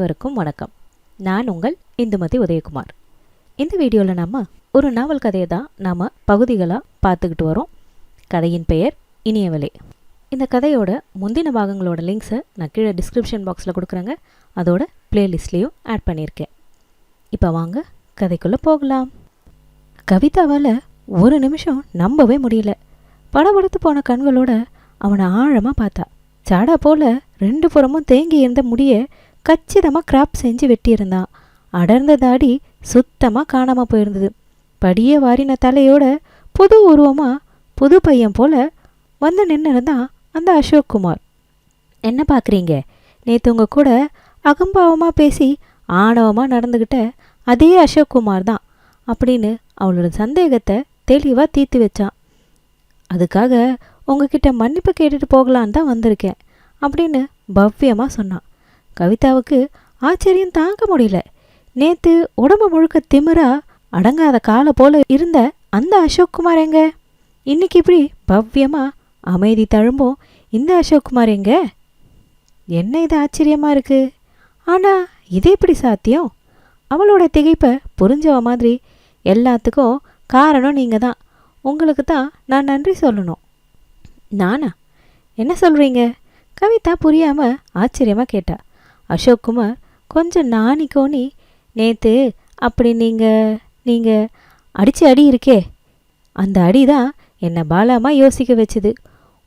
அனைவருக்கும் வணக்கம். நான் உங்கள் இந்துமதி உதயகுமார். இந்த வீடியோவில் நம்ம ஒரு நாவல் கதையை தான் நாம் பகுதிகளாக பார்த்துக்கிட்டு வரோம். கதையின் பெயர் இனியவலே இந்த கதையோட முந்தின பாகங்களோட லிங்க்ஸை நான் கீழே டிஸ்கிரிப்ஷன் பாக்ஸில் கொடுக்குறேங்க. அதோட பிளேலிஸ்ட்லேயும் ஆட் பண்ணியிருக்கேன். இப்போ வாங்க கதைக்குள்ளே போகலாம். கவிதாவால் ஒரு நிமிஷம் நம்பவே முடியல. படபடுத்து போன கண்களோட அவனை ஆழமாக பார்த்தா. சாடா போல ரெண்டு புறமும் தேங்கி இருந்த முடிய கச்சிதமாக கிராப் செஞ்சு வெட்டியிருந்தான். அடர்ந்த தாடி சுத்தமாக காணாமல் போயிருந்தது. படியே வாரின தலையோட புது உருவமாக புது பையன் போல வந்து நின்று இருந்தான் அந்த அசோக் குமார் என்ன பார்க்குறீங்க நேற்று உங்கள் கூட அகம்பாவமாக பேசி ஆணவமாக நடந்துக்கிட்ட அதே அசோக் குமார் தான் அப்படின்னு அவளோட சந்தேகத்தை தெளிவாக தீர்த்து வச்சான். அதுக்காக உங்ககிட்ட மன்னிப்பு கேட்டுட்டு போகலான்னு தான் வந்திருக்கேன் அப்படின்னு பவ்யமாக சொன்னான். கவிதாவுக்கு ஆச்சரியம் தாங்க முடியல. நேத்து உடம்பு முழுக்க திமிரா அடங்காத காலை போல இருந்த அந்த அசோக்குமார் எங்க? இன்னைக்கு இப்படி பவ்யமா அமைதி தழும்பும் இந்த அசோக்குமார் எங்க? என்ன இது ஆச்சரியமா இருக்கு? ஆனா இது எப்படி சாத்தியம்? அவளோட திகைப்பை புரிஞ்சவ மாதிரி எல்லாத்துக்கும் காரணம் நீங்க தான். உங்களுக்கு தான் நான் நன்றி சொல்லணும். நானா? என்ன சொல்றீங்க? கவிதா புரியாம ஆச்சரியமா கேட்டா. அசோக்குமார் கொஞ்சம் நாணி கோணி நேத்து அப்படி நீங்க நீங்க அடிச்சு அடி இருக்கே. அந்த அடி தான் என்னை பாலாமா யோசிக்க வச்சுது.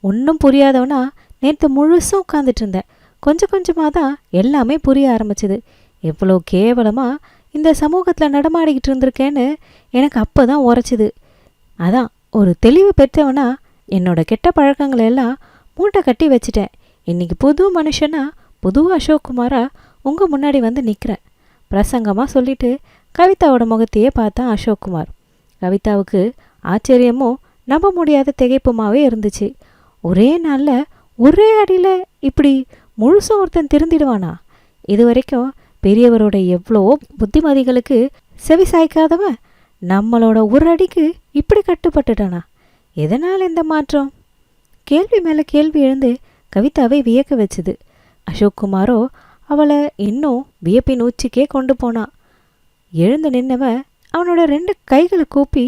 ஒன்றும் புரியாதவனா நேற்று முழுசும் உட்காந்துட்டு இருந்தேன் கொஞ்சம் கொஞ்சமாக தான் எல்லாமே புரிய ஆரம்பிச்சுது. எவ்வளோ கேவலமாக இந்த சமூகத்தில் நடமாடிக்கிட்டு இருந்திருக்கேன்னு எனக்கு அப்போ தான் உரைச்சிது. அதான் ஒரு தெளிவு பெற்றவனா என்னோட கெட்ட பழக்கங்களை எல்லாம் மூட்டை கட்டி வச்சிட்டேன். இன்னைக்கு புது மனுஷனா புது அசோக் குமாரா உங்கள் முன்னாடி வந்து நிற்கிறேன் பிரசங்கமாக சொல்லிட்டு கவிதாவோட முகத்தையே பார்த்தான் அசோக் குமார் கவிதாவுக்கு ஆச்சரியமும் நம்ப முடியாத திகைப்புமாவே இருந்துச்சு. ஒரே நாளில் ஒரே அடியில் இப்படி முழுசும் ஒருத்தன் திருந்திடுவானா? இது வரைக்கும் பெரியவரோட எவ்வளோ புத்திமதிகளுக்கு செவி சாய்க்காதவன் நம்மளோட ஒரு அடிக்கு இப்படி கட்டுப்பட்டுட்டானா? எதனால் இந்த மாற்றம்? கேள்வி மேலே கேள்வி எழுந்து கவிதாவை வியக்க வச்சுது. அசோக் குமாரோ அவளை இன்னும் வியப்பின் உச்சிக்கே கொண்டு போனான் எழுந்து நின்னவன் அவனோட ரெண்டு கைகளை கூப்பி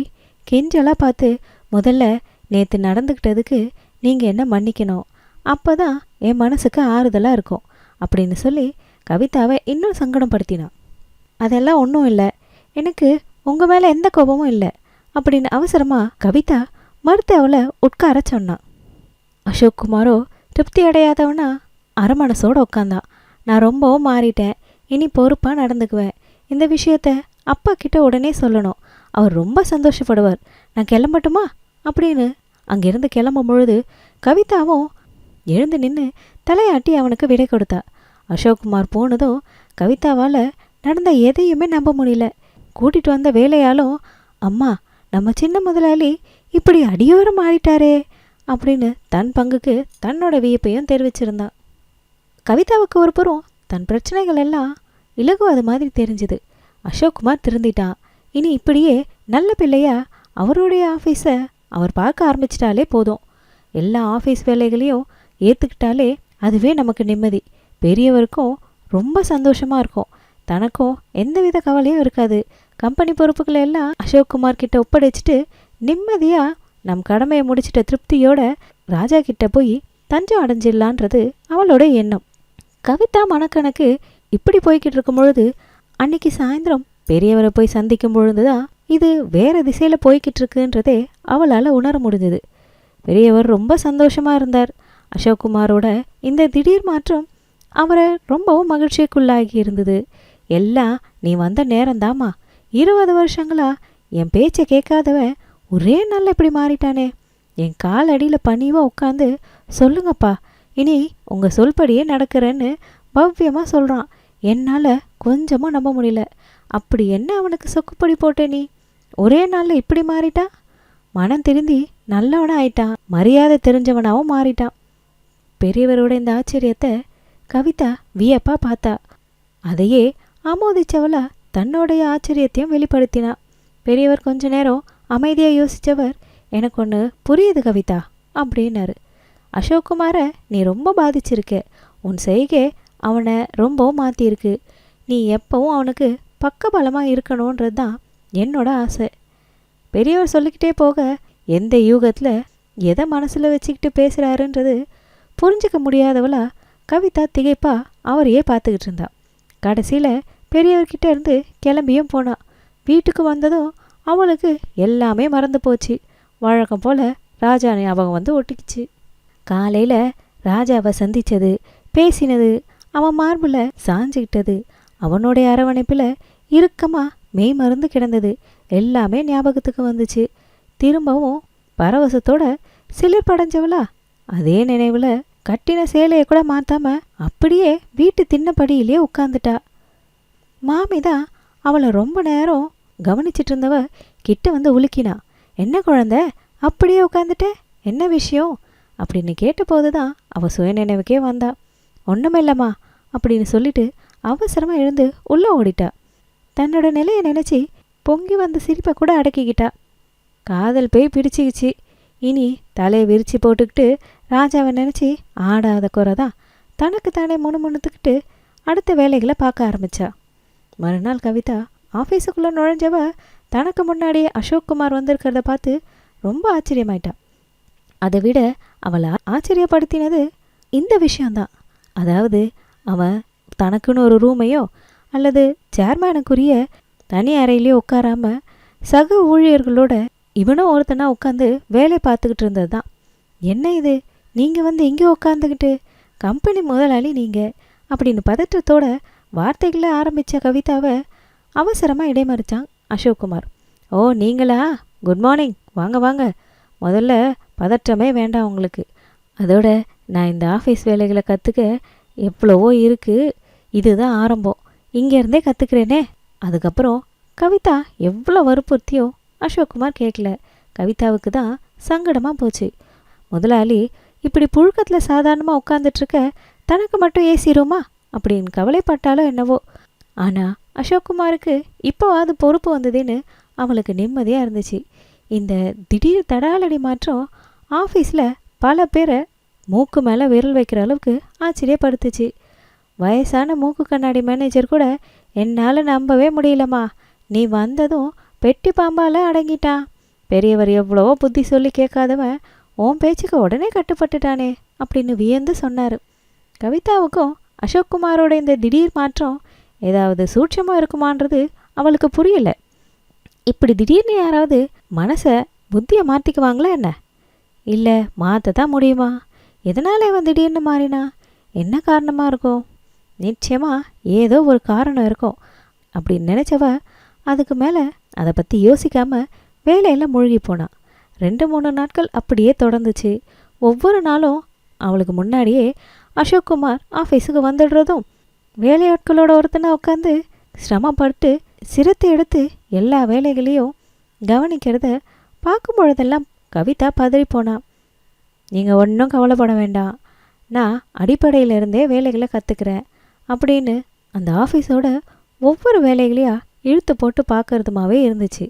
கெஞ்சலாக பார்த்து முதல்ல நேற்று நடந்துக்கிட்டதுக்கு நீங்கள் என்ன மன்னிக்கணும்? அப்போ தான் என் மனசுக்கு ஆறுதலாக இருக்கும் அப்படின்னு சொல்லி கவிதாவை இன்னும் சங்கடப்படுத்தினான். அதெல்லாம் ஒன்றும் இல்லை. எனக்கு உங்கள் மேலே எந்த கோபமும் இல்லை அப்படின்னு அவசரமாக கவிதா மறுத்து அவளை உட்கார சொன்னான். அசோக் குமாரோ திருப்தி அடையாதவனா அரமனசோட உக்காந்தா. நான் ரொம்பவும் மாறிட்டேன். இனி பொறுப்பாக நடந்துக்குவேன். இந்த விஷயத்த அப்பா கிட்ட உடனே சொல்லணும். அவர் ரொம்ப சந்தோஷப்படுவார். நான் கிளம்பட்டுமா? அப்படின்னு. அங்கிருந்து கிளம்பும் பொழுது கவிதாவும் எழுந்து நின்று தலையாட்டி அவனுக்கு விடை கொடுத்தா. அசோக்குமார் போனதும் கவிதாவால் நடந்த எதையுமே நம்ப முடியல. கூட்டிட்டு வந்த வேலையாலும் அம்மா நம்ம சின்ன முதலாளி இப்படி அடியோரம் மாறிட்டாரே அப்படின்னு தன் பங்குக்கு தன்னோட வியப்பையும் தெரிவிச்சிருந்தான் கவிதாவுக்கு ஒரு புறம் தன் பிரச்சனைகள் எல்லாம் இலகுவாது மாதிரி தெரிஞ்சுது. அசோக்குமார் திருந்திட்டான். இனி இப்படியே நல்ல பிள்ளையா அவருடைய ஆஃபீஸை அவர் பார்க்க ஆரம்பிச்சிட்டாலே போதும். எல்லா ஆஃபீஸ் வேலைகளையும் ஏற்றுக்கிட்டாலே அதுவே நமக்கு நிம்மதி. பெரியவருக்கும் ரொம்ப சந்தோஷமாக இருக்கும். தனக்கும் எந்தவித கவலையும் இருக்காது. கம்பெனி பொறுப்புகளை எல்லாம் அசோக்குமார் கிட்ட ஒப்படைச்சிட்டு நிம்மதியாக நம் கடமையை முடிச்சிட்ட திருப்தியோட ராஜா கிட்ட போய் தஞ்சம் அடைஞ்சிடலான்றது அவளோட எண்ணம். கவிதா மனக்கணக்கு இப்படி போய்கிட்டு இருக்கும் பொழுது அன்னைக்கு சாயந்தரம் பெரியவரை போய் சந்திக்கும் பொழுது தான் இது வேற திசையில் போய்கிட்டு இருக்குன்றதே அவளால் உணர முடிஞ்சது. பெரியவர் ரொம்ப சந்தோஷமா இருந்தார். அசோக்குமாரோட இந்த திடீர் மாற்றம் அவரை ரொம்பவும் மகிழ்ச்சிக்குள்ளாகி இருந்தது. எல்லாம் நீ வந்த நேரம்தாம்மா இருபது வருஷங்களா? என் பேச்சை கேட்காதவன் ஒரே நாளில் இப்படி மாறிட்டானே. என் கால் அடியில் பணிவாக உட்காந்து சொல்லுங்கப்பா. இனி உங்கள் சொல்படியே நடக்கிறேன்னு பவ்யமாக சொல்கிறான் என்னால் கொஞ்சமாக நம்ப முடியல. அப்படி என்ன அவனுக்கு சொக்குப்படி போட்டே நீ? ஒரே நாளில் இப்படி மாறிட்டா? மனம் திருந்தி நல்லவனா ஆயிட்டான். மரியாதை தெரிஞ்சவனாவும் மாறிட்டான். பெரியவரோட இந்த ஆச்சரியத்தை கவிதா வியப்பா பார்த்தா. அதையே ஆமோதிச்சவளா தன்னுடைய ஆச்சரியத்தையும் வெளிப்படுத்தினா. பெரியவர் கொஞ்ச நேரம் அமைதியா யோசிச்சவர் எனக்கு ஒன்று புரியுது கவிதா அப்படின்னாரு. அசோக்குமாரை நீ ரொம்ப பாதிச்சிருக்க. உன் செய்கை அவனை ரொம்பவும் மாற்றிருக்கு நீ எப்பவும் அவனுக்கு பக்கபலமாக இருக்கணுன்றது தான் என்னோட ஆசை. பெரியவர் சொல்லிக்கிட்டே போக எந்த யூகத்தில் எதை மனசில் வச்சுக்கிட்டு பேசுகிறாருன்றது புரிஞ்சிக்க முடியாதவளா கவிதா திகைப்பா அவரையே பார்த்துக்கிட்டு இருந்தா. கடைசியில் பெரியவர்கிட்ட இருந்து கிளம்பியும் போனா. வீட்டுக்கு வந்ததும் அவளுக்கு எல்லாமே மறந்து போச்சு. வழக்கம் போல் ராஜா ஞாபகம் வந்து ஒட்டிக்கிச்சு. காலையில் ராஜாவை சந்திச்சது பேசினது அவன் மார்பில் சாஞ்சுக்கிட்டது அவனுடைய அரவணைப்பில் இறுக்கமாக மெய் மருந்து கிடந்தது எல்லாமே ஞாபகத்துக்கு வந்துச்சு. திரும்பவும் பரவசத்தோட சிலிர் படைஞ்சவளா? அதே நினைவில் கட்டின சேலையை கூட மாத்தாம அப்படியே வீட்டு திண்ணப்படியிலே உட்காந்துட்டா மாமி தான் அவளை ரொம்ப நேரம் கவனிச்சிட்டு இருந்தவ கிட்ட வந்து உலுக்கினா என்ன குழந்தை? அப்படியே உட்காந்துட்ட என்ன விஷயம்? அப்படின்னு கேட்டபோது தான் அவள் சுயநினைவுக்கே வந்தா. ஒன்றுமில்லம்மா அப்படின்னு சொல்லிட்டு அவசரமாக எழுந்து உள்ளே ஓடிட்டா. தன்னோட நிலையை நினச்சி பொங்கி வந்த சிரிப்பை கூட அடக்கிக்கிட்டா. காதல் பேய் பிடிச்சிக்கிச்சு. இனி தலையை விரித்து போட்டுக்கிட்டு ராஜாவை நினச்சி ஆடாத குறை தான் தனக்கு தானே முணுமுணுத்துக்கிட்டு அடுத்த வேலைகளை பார்க்க ஆரம்பித்தா மறுநாள் கவிதா ஆஃபீஸுக்குள்ளே நுழைஞ்சவ தனக்கு முன்னாடியே அசோக் குமார் வந்திருக்கிறத பார்த்து ரொம்ப ஆச்சரியமாயிட்டா. அதை விட அவளை ஆச்சரியப்படுத்தினது இந்த விஷயந்தான் அதாவது அவன் தனக்குன்னு ஒரு ரூமையோ அல்லது சேர்மேனுக்குரிய தனி அறையிலேயே உட்காராம சக ஊழியர்களோட இவனும் ஒருத்தனா உட்காந்து வேலை பார்த்துக்கிட்டு இருந்தது தான் என்ன இது? நீங்கள் வந்து இங்கே உட்காந்துக்கிட்டு கம்பெனி முதலாளி நீங்கள் அப்படின்னு பதற்றத்தோட வார்த்தைகளை ஆரம்பித்த கவிதாவை அவசரமாக இடைமறிச்சான் அசோக்குமார். ஓ நீங்களா? Good morning. வாங்க வாங்க. முதல்ல பதற்றமே வேண்டாம் உங்களுக்கு. அதோட நான் இந்த ஆஃபீஸ் வேலைகளை கற்றுக்க எவ்வளவோ இருக்குது இதுதான் ஆரம்பம். இங்கேருந்தே கற்றுக்கிறேனே அதுக்கப்புறம் கவிதா எவ்வளோ வற்புறுத்தியோ அசோக்குமார் கேட்கல கவிதாவுக்கு தான் சங்கடமாக போச்சு. முதலாளி இப்படி புழுக்கத்தில் சாதாரணமாக உட்காந்துட்ருக்க தனக்கு மட்டும் ஏசிருமா அப்படின்னு கவலைப்பட்டாலோ என்னவோ. ஆனால் அசோக்குமாருக்கு இப்போவாது பொறுப்பு வந்ததுன்னு அவளுக்கு நிம்மதியாக இருந்துச்சு. இந்த திடீர் தடாலடி மாற்றம் ஆஃபீஸில் பல பேரை மூக்கு மேலே விரல் வைக்கிற அளவுக்கு ஆச்சரியப்படுத்துச்சு. வயசான மூக்கு கண்ணாடி மேனேஜர் கூட என்னால் நம்பவே முடியலம்மா. நீ வந்ததும் பெட்டி பாம்பால் அடங்கிட்டான். பெரியவர் எவ்வளவோ புத்தி சொல்லி கேட்காதவன் உன் பேச்சுக்கு உடனே கட்டுப்பட்டுட்டானே அப்படின்னு வியந்து சொன்னார். கவிதாவுக்கும் அசோக்குமாரோட இந்த திடீர் மாற்றம் ஏதாவது சூட்சமாக இருக்குமான்றது அவளுக்கு புரியல. இப்படி திடீர்னு யாராவது மனசை புத்தியை மாற்றிக்குவாங்களா என்ன? இல்லை மாற்ற தான் முடியுமா? எதனால் இவன் திடீர்னு மாறினா? என்ன காரணமாக இருக்கும்? நிச்சயமாக ஏதோ ஒரு காரணம் இருக்கும். அப்படின்னு நினச்சவ அதுக்கு மேலே அதை பற்றி யோசிக்காம வேலையில் மூழ்கி போனான் ரெண்டு மூணு நாட்கள் அப்படியே தொடர்ந்துச்சு. ஒவ்வொரு நாளும் அவளுக்கு முன்னாடியே அசோக்குமார் ஆஃபீஸுக்கு வந்துடுறதும் வேலையாட்களோட ஒருத்தனை உட்காந்து சிரமப்பட்டு சிரத்தை எடுத்து எல்லா வேலைகளையும் கவனிக்கிறத பார்க்கும் பொழுதெல்லாம் கவிதா பதறிப்போனா. நீங்கள் ஒன்றும் கவலைப்பட வேண்டாம். நான் அடிப்படையிலிருந்தே வேலைகளை கற்றுக்கிறேன் அப்படின்னு அந்த ஆஃபீஸோட ஒவ்வொரு வேலைகளையா இழுத்து போட்டு பார்க்கறதுமாவே இருந்துச்சு.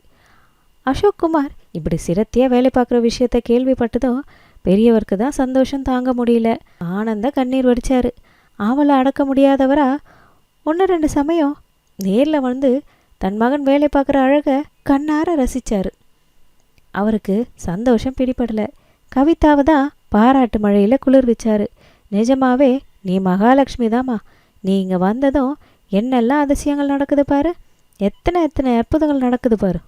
அசோக் குமார் இப்படி சிரத்தியாக வேலை பார்க்குற விஷயத்த கேள்விப்பட்டதும் பெரியவருக்கு தான் சந்தோஷம் தாங்க முடியல. ஆனந்த கண்ணீர் வடிச்சாரு. ஆவலை அடக்க முடியாதவரா? ஒன்று ரெண்டு சமயம் நேரில் வந்து தன் மகன் வேலை பார்க்குற அழகை கண்ணார ரசிச்சாரு. அவருக்கு சந்தோஷம் பிடிபடலை. கவிதாவை தான் பாராட்டு மழையில் குளிர்விச்சாரு நிஜமாவே நீ மகாலட்சுமி தாம்மா. நீ இங்கே வந்ததும் என்னெல்லாம் அதிசயங்கள் நடக்குது பாரு. எத்தனை எத்தனை அற்புதங்கள் நடக்குது பாரு.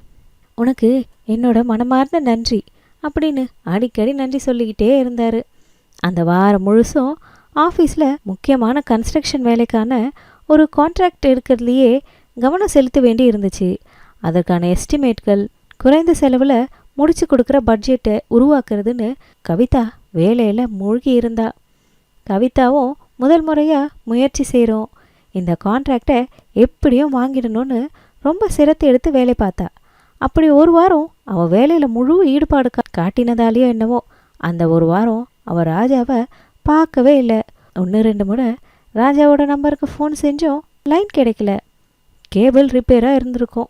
உனக்கு என்னோட மனமார்ந்த நன்றி அப்படின்னு அடிக்கடி நன்றி சொல்லிக்கிட்டே இருந்தார். அந்த வாரம் முழுசும் ஆஃபீஸில் முக்கியமான கன்ஸ்ட்ரக்ஷன் வேலைக்கான ஒரு கான்ட்ராக்ட் எடுக்கிறதுலையே கவனம் செலுத்த வேண்டி இருந்துச்சு அதற்கான எஸ்டிமேட்கள் குறைந்த செலவில் முடிச்சு கொடுக்குற பட்ஜெட்டை உருவாக்குறதுன்னு கவிதா வேலையில் மூழ்கி இருந்தா. கவிதாவும் முதல் முறையாக முயற்சி செய்கிறோம் இந்த கான்ட்ராக்டை எப்படியும் வாங்கிடணும்னு ரொம்ப சிரத்தை எடுத்து வேலை பார்த்தா. அப்படி ஒரு வாரம் அவள் வேலையில் முழு ஈடுபாடு கா காட்டினதாலேயோ என்னவோ அந்த ஒரு வாரம் அவள் ராஜாவை பார்க்கவே இல்லை. ஒன்று ரெண்டு முறை ராஜாவோட நம்பருக்கு ஃபோன் செஞ்சும் லைன் கிடைக்கல. கேபிள் ரிப்பேராக இருந்திருக்கும்.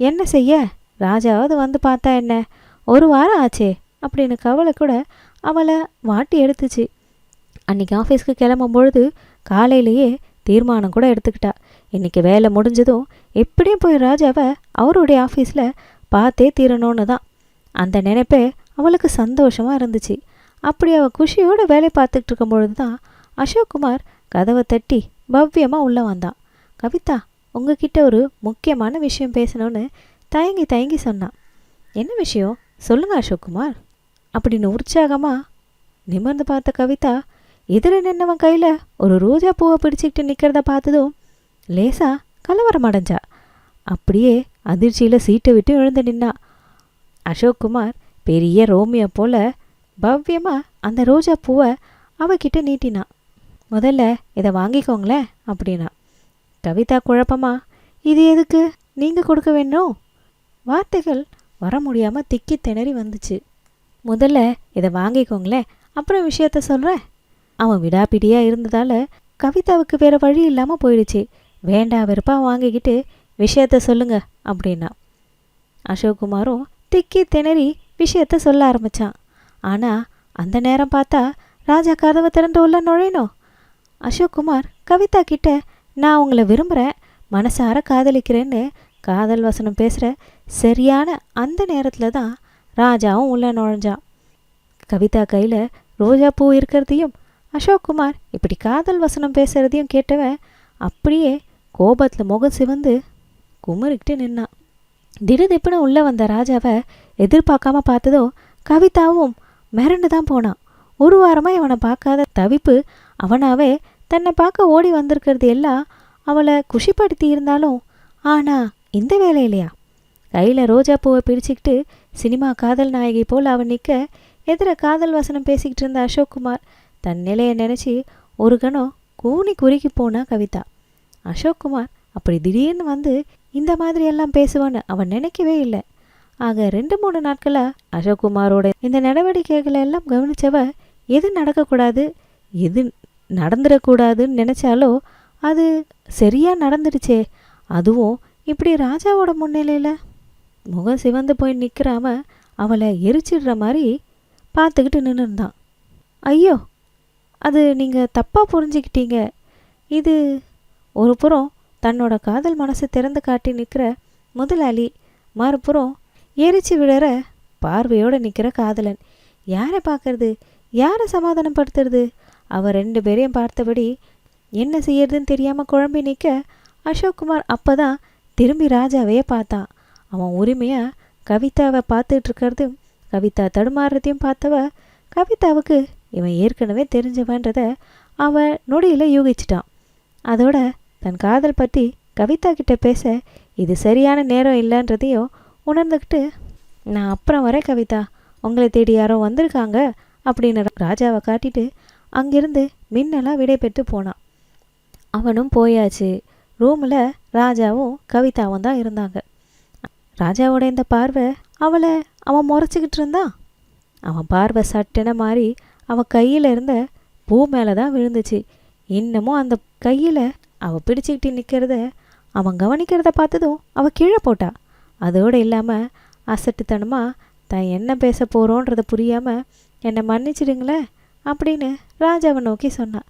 என்ன செய்ய? ராஜாவது வந்து பார்த்தா என்ன? ஒரு வாரம் ஆச்சே அப்படின்னு கவலை கூட அவளை வாட்டி எடுத்துச்சு. அன்றைக்கி ஆஃபீஸ்க்கு கிளம்பும் பொழுது காலையிலேயே தீர்மானம் கூட எடுத்துக்கிட்டா. இன்றைக்கி வேலை முடிஞ்சதும் எப்படியும் போய் ராஜாவை அவருடைய ஆஃபீஸில் பார்த்தே தீரணும்னு தான். அந்த நினைப்பே அவளுக்கு சந்தோஷமாக இருந்துச்சு. அப்படி அவள் குஷியோடு வேலை பார்த்துக்கிட்டு இருக்கும் பொழுது தான் அசோக்குமார் கதவை தட்டி பவ்யமாக உள்ளே வந்தான். கவிதா உங்ககிட்ட ஒரு முக்கியமான விஷயம் பேசணும்னு தயங்கி தயங்கி சொன்னான். என்ன விஷயம்? சொல்லுங்க அசோக்குமார். அப்படின்னு உற்சாகமா நிமிர்ந்து பார்த்த கவிதா எதிர நின்னவன் கையில் ஒரு ரோஜா பூவை பிடிச்சிக்கிட்டு நிற்கிறத பார்த்ததும் லேசா கலவரம் அடைஞ்சா. அப்படியே அதிர்ச்சியில் சீட்டை விட்டு எழுந்து நின்னா. அசோக்குமார் பெரிய ரோமியோ போல பவ்யமாக அந்த ரோஜா பூவை அவகிட்ட நீட்டினான் முதல்ல இதை வாங்கிக்கோங்களேன் அப்படின்னா. கவிதா குழப்பமா இது எதுக்கு? நீங்கள் கொடுக்க வேணும்? வார்த்தைகள் வர முடியாமல் திக்கி திணறி வந்துச்சு. முதல்ல இதை வாங்கிக்கோங்களேன். அப்புறம் விஷயத்த சொல்கிறேன் அவன் விடாப்பிடியாக இருந்ததால் கவிதாவுக்கு வேற வழி இல்லாமல் போயிடுச்சு. வேண்டா வெறுப்பா வாங்கிக்கிட்டு விஷயத்த சொல்லுங்க அப்படின்னா. அசோக்குமாரும் திக்கி திணறி விஷயத்த சொல்ல ஆரம்பிச்சான். ஆனால் அந்த நேரம் பார்த்தா ராஜா கதவை திறந்து உள்ள நுழையணும். அசோக்குமார் கவிதா கிட்ட நான் உங்களை விரும்புகிறேன் மனசார காதலிக்கிறேன்னு காதல் வசனம் பேசுகிற சரியான அந்த நேரத்தில் தான் ராஜாவும் உள்ள நுழைஞ்சான். கவிதா கையில் ரோஜா பூ இருக்கிறதையும் அசோக்குமார் இப்படி காதல் வசனம் பேசுகிறதையும் கேட்டவன் அப்படியே கோபத்தில் முகம் சிவந்து குமரிக்கிட்டு நின்னான். திடுதிப்புன்னு உள்ளே வந்த ராஜாவை எதிர்பார்க்காம பார்த்ததோ கவிதாவும் மிரண்டு தான் போனான். ஒரு வாரமாக இவனை பார்க்காத தவிப்பு அவனாவே தன்னை பார்க்க ஓடி வந்திருக்கிறது எல்லாம் அவளை குஷிப்படுத்தி இருந்தாலும் ஆனா இந்த வேலையிலையா? கையில் ரோஜா பூவை பிரிச்சுக்கிட்டு சினிமா காதல் நாயகி போல் அவன் நிற்க எதிர காதல் வசனம் பேசிக்கிட்டு இருந்த அசோக்குமார் தன் நிலையை நினச்சி ஒரு கணம் கூனி குறுக்கி போனா கவிதா. அசோக்குமார் அப்படி திடீர்னு வந்து இந்த மாதிரி எல்லாம் பேசுவான்னு அவன் நினைக்கவே இல்லை. ஆக ரெண்டு மூணு நாட்களாக அசோக்குமாரோட இந்த நடவடிக்கைகளை எல்லாம் கவனிச்சவ எது நடக்கக்கூடாது எது நடந்துடக்கூடாதுன்னு நினச்சாலோ அது சரியாக நடந்துடுச்சே அதுவும் இப்படி ராஜாவோட முன்னிலையில்? முகம் சிவந்து போய் நிற்கிறாம அவளை எரிச்சிடுற மாதிரி பார்த்துக்கிட்டு நின்றுருந்தான் ஐயோ அது நீங்கள் தப்பாக புரிஞ்சுக்கிட்டீங்க. இது ஒரு புறம் தன்னோட காதல் மனசு திறந்து காட்டி நிற்கிற முதலாளி மறுபுறம் எரிச்சு விழற பார்வையோடு நிற்கிற காதலன். யாரை பார்க்கறது? யாரை சமாதானப்படுத்துறது? அவர் ரெண்டு பேரையும் பார்த்தபடி என்ன செய்யறதுன்னு தெரியாமல் குழம்பி நிற்க அசோக்குமார் அப்போ தான் திரும்பி ராஜாவையே பார்த்தான். அவன் உரிமையாக கவிதாவை பார்த்துட்டு இருக்கிறது கவிதா தடுமாறுறதையும் பார்த்தவ கவிதாவுக்கு இவன் ஏற்கனவே தெரிஞ்சவன்றத அவன் நொடியில் யூகிச்சிட்டான். அதோட தன் காதல் பற்றி கவிதா கிட்ட பேச இது சரியான நேரம் இல்லைன்றதையும் உணர்ந்துக்கிட்டு நான் அப்புறம் வரேன் கவிதா. உங்களை தேடி யாரோ வந்திருக்காங்க அப்படின்னு ராஜாவை காட்டிட்டு அங்கிருந்து மின்னலாக விடை பெற்று போனான். அவனும் போயாச்சு. ரூமில் ராஜாவும் கவிதாவும் தான் இருந்தாங்க. ராஜாவோட இந்த பார்வை அவளை அவன் முறைச்சிக்கிட்டு இருந்தான் அவன் பார்வை சட்டென மாறி அவன் கையில் இருந்த பூ மேலே தான் விழுந்துச்சு. இன்னமும் அந்த கையில் அவள் பிடிச்சிக்கிட்டு நிற்கிறத அவன் கவனிக்கிறத பார்த்ததும் அவள் கீழே போட்டா. அதோடு இல்லாமல் அசட்டுத்தனமாக தான் என்ன பேச போகிறோன்றத புரியாமல் என்னை மன்னிச்சிடுங்களேன் அப்படின்னு ராஜாவை நோக்கி சொன்னான்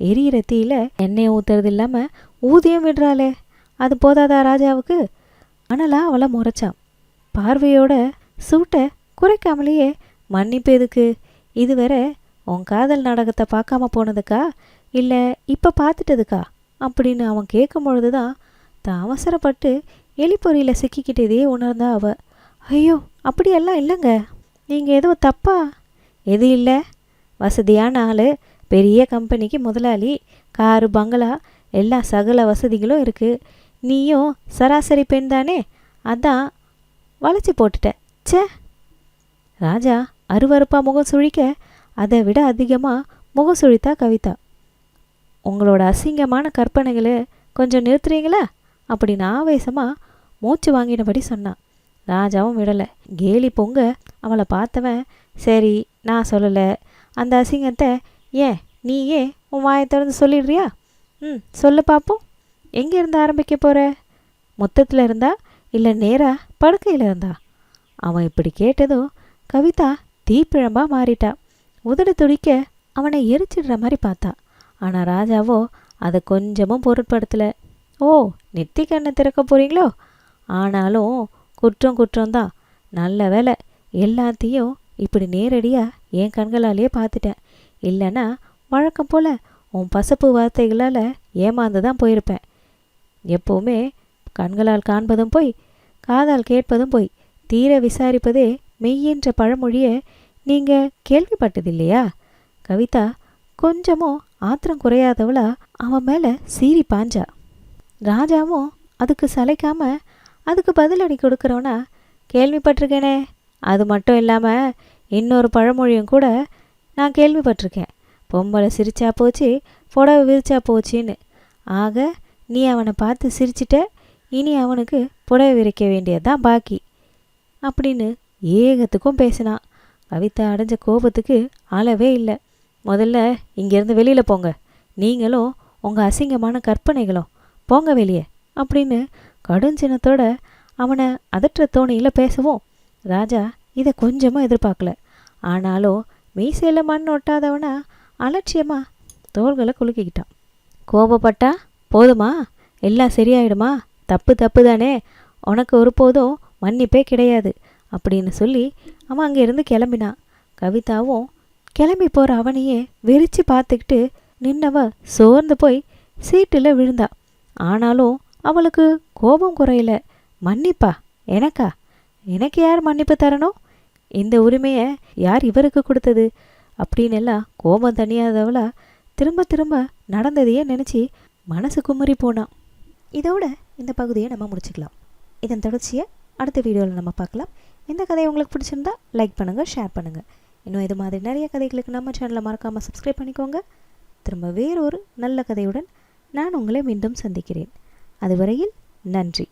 எரியிற தீயில எண்ணெயை ஊற்றுறது இல்லாமல் ஊதியம் விடுறாளே அது போதாதா ராஜாவுக்கு? அனலா அவளை முறைச்சான் பார்வையோட சூட்டை குறைக்காமலேயே மன்னிப்பு எதுக்கு? இதுவரை உன் காதல் நாடகத்தை பார்க்காம போனதுக்கா? இல்லை இப்போ பார்த்துட்டதுக்கா? அப்படின்னு அவன் கேட்கும் பொழுது தான் தான் அவசரப்பட்டு எலிப்பொறியில் சிக்கிக்கிட்டதே உணர்ந்தா அவ. ஐயோ அப்படியெல்லாம் இல்லைங்க. நீங்கள் ஏதோ தப்பா? எது இல்லை. வசதியான ஆள். பெரிய கம்பெனிக்கு முதலாளி. காரு பங்களா. எல்லா சகல வசதிகளும் இருக்குது நீயும் சராசரி பெண் தானே? அதான் வளைச்சி போட்டுட்ட ச்சே! ராஜா அருவறுப்பாக முகம் சுழிக்க அதை விட அதிகமாக முகம் சுழித்தா கவிதா. உங்களோட அசிங்கமான கற்பனைகளை கொஞ்சம் நிறுத்துறீங்களா? அப்படின்னு ஆவேசமாக மூச்சு வாங்கினபடி சொன்னான். ராஜாவும் விடலை. கேலி பொங்க அவளை பார்த்தவன் சரி நான் சொல்லலை. அந்த அசிங்கத்தை ஏன் நீ ஏன் உன் வாயை திறந்து சொல்லிடுறியா? ம். சொல்லு பார்ப்போம் எங்கே இருந்து ஆரம்பிக்க போகிற மொத்தத்தில் இருந்தா இல்லை நேராக படுக்கையில் இருந்தா? அவன் இப்படி கேட்டதும் கவிதா தீப்பிழம்பா மாறிட்டா. உதடு துடிக்க அவனை எரிச்சிடுற மாதிரி பார்த்தா. ஆனால் ராஜாவோ அதை கொஞ்சமும் பொருட்படுத்தலை. ஓ நெத்தி கண்ணை திறக்க போகிறீங்களோ ஆனாலும் குற்றம் குற்றம்தான். நல்ல வேலை எல்லாத்தையும் இப்படி நேரடியாக என் கண்களாலேயே பார்த்துட்டேன். இல்லைன்னா வழக்கம் போல் உன் பசப்பு வார்த்தைகளால் ஏமாந்து தான் போயிருப்பேன். எப்போவுமே கண்களால் காண்பதும் போய் காதால் கேட்பதும் போய் தீர விசாரிப்பதே மெய்யென்ற பழமொழியை நீங்கள் கேள்விப்பட்டதில்லையா? கவிதா கொஞ்சமும் ஆத்திரம் குறையாதவளா அவன் மேலே சீறி பாஞ்சா. ராஜாவும் அதுக்கு சளைக்காம அதுக்கு பதிலடி கொடுக்குறவனா கேள்விப்பட்டிருக்கேனே. அது மட்டும் இல்லாமல் இன்னொரு பழமொழியும் கூட நான் கேள்விப்பட்டிருக்கேன். பொம்பளை சிரிச்சா போச்சு புடவை விரிச்சா போச்சுன்னு. ஆக நீ அவனை பார்த்து சிரிச்சிட்ட இனி அவனுக்கு புடவை விரிக்க வேண்டியதுதான் பாக்கி. அப்படின்னு ஏகத்துக்கும் பேசினான். கவிதா அடைஞ்ச கோபத்துக்கு அளவே இல்லை. முதல்ல இங்கேருந்து வெளியில் போங்க. நீங்களும் உங்கள் அசிங்கமான கற்பனைகளும் போங்க வெளியே அப்படின்னு கடுஞ்சினத்தோட அவனை அதற்ற தோணியில் பேசவும் ராஜா இதை கொஞ்சமாக எதிர்பார்க்கல. ஆனாலும் மீசையில் மண் ஒட்டாதவனா அலட்சியமா? தோள்களை குலுக்கிக்கிட்டான். கோபப்பட்டா போதுமா? எல்லாம் சரியாயிடுமா? தப்பு தப்பு தானே உனக்கு ஒருபோதும் மன்னிப்பே கிடையாது அப்படின்னு சொல்லி அவன் அங்கேருந்து கிளம்பினான். கவிதாவும் கிளம்பி போகிற அவனையே வெறிச்சு பார்த்துக்கிட்டு நின்னவ சோர்ந்து போய் சீட்டில் விழுந்தா. ஆனாலும் அவளுக்கு கோபம் குறையல. மன்னிப்பா? எனக்கா? எனக்கு யார் மன்னிப்பு தரணும்? இந்த உரிமையை யார் இவருக்கு கொடுத்தது? அப்படின்னு எல்லாம் கோபம் தனியாதவளா திரும்ப திரும்ப நடந்ததையே நினச்சி மனசு குமரி போனான் இதோட இந்த பகுதியை நம்ம முடிச்சுக்கலாம். இதன் தொடர்ச்சியை அடுத்த வீடியோவில் நம்ம பார்க்கலாம். இந்த கதை உங்களுக்கு பிடிச்சிருந்தா லைக் பண்ணுங்கள் ஷேர் பண்ணுங்கள் இன்னும் இது மாதிரி நிறைய கதைகளுக்கு நம்ம சேனலை மறக்காமல் சப்ஸ்கிரைப் பண்ணிக்கோங்க. திரும்ப வேறொரு நல்ல கதையுடன் நான் உங்களை மீண்டும் சந்திக்கிறேன். அதுவரையில் நன்றி.